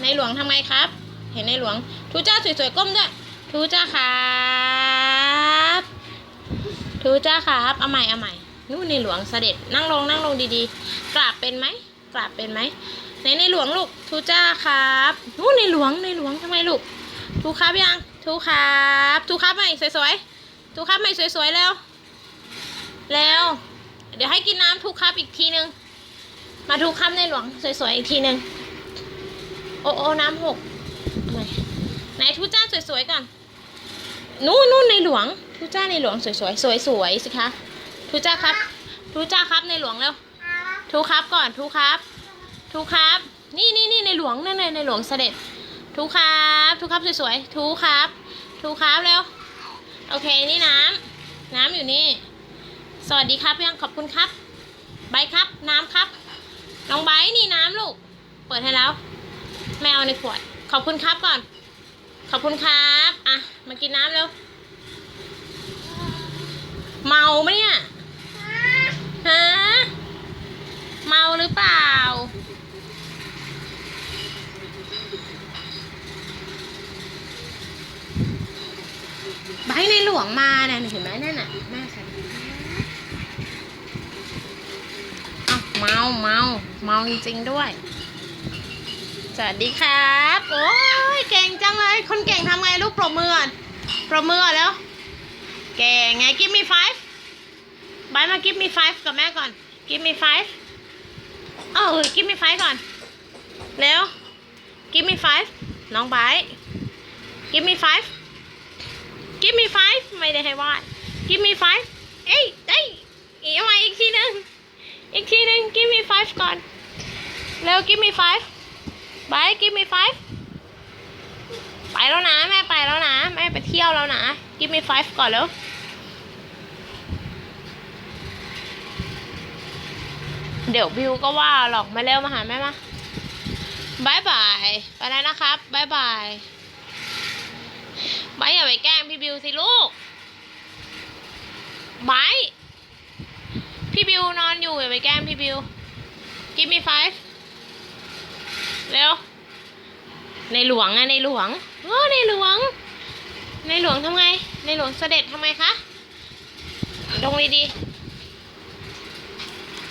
ในหลวงทำไงครับ เห็นในหลวงทูจ้าสวยๆก้มด้วยทูจ้าครับทูจ้าครับเอาใหม่เอาใหม่นู่นในหลวงเสด็จนั่งลงนั่งลงดีๆ กราบเป็นไหมกราบเป็นไหมในในหลวงลูกทูจ้าครับนู่นในหลวงในหลวงทำไมลูกทูครับยังทูครับทูครับใหม่สวยๆทูครับใหม่สวยๆแล้ว แล้ว เดี๋ยวให้กินน้ำทูครับอีกทีนึงมาทูครับในหลวงสวยๆอีกทีนึง โอ้โอ้น้ำหกเอาใหม่ไหนทูจ้าสวยๆก่อน นู่นนู่นในหลวงทูจ้าในหลวงสวยๆสวยๆสิคะทูจ้าครับทูจ้าครับในหลวงเร็วทูครับก่อนทูครับทูครับ นี่นี่นี่ในหลวงนั่นเลยในหลวงเสด็จทูครับทูครับสวยๆทูครับทูครับเร็วโอเคนี่น้ำน้ำอยู่นี่ สวัสดีครับยังขอบคุณครับ ใบครับน้ำครับน้องใบนี่น้ำลูก เปิดให้แล้ว แมวในขวด ขอบคุณครับก่อน ขอบคุณครับ อะ มากินน้ำเร็วเมาไหมเนี่ย ฮะ เมาหรือเปล่า ใบในหลวงมาเนี่ยเห็นไหมนั่นน่ะแม่ใส่อ้าวเมา เมา เมาจริงๆด้วย สวัสดีครับ โอ้ยเก่งจังเลย คนเก่งทำไงลูกปรบมือก่อนปรบมือก่อนแล้ว เก่งไง give me five บายมา give me five กับแม่ก่อน give me five เออ give me five ก่อน เร็ว give me five น้องบาย give me five give me five ไม่ได้ให้วาด give me five เอ้ยเอ้ยเอามาอีกทีหนึงอีกทีหนึง give me five ก่อน เร็ว give me five าย give me five ไปแล้วนะแม่ไปแล้วนะแม่ไปเที่ยวแล้วนะ give me five ก่อนแล้วเดี๋ยวบิวก็ว่าหรอกมาเร็วมาหาแม่มาบายบาย ไปแล้วนะครับบายบายบายอย่าไปแกล้งพี่บิวสิลูกบายพี่บิวนอนอยู่อย่าไปแกล้งพี่บิว give me five เร็ว ในหลวงอะในหลวงโอ้ในหลวง ในหลวงทำไง ในหลวงเสด็จทำไงคะลงดีๆ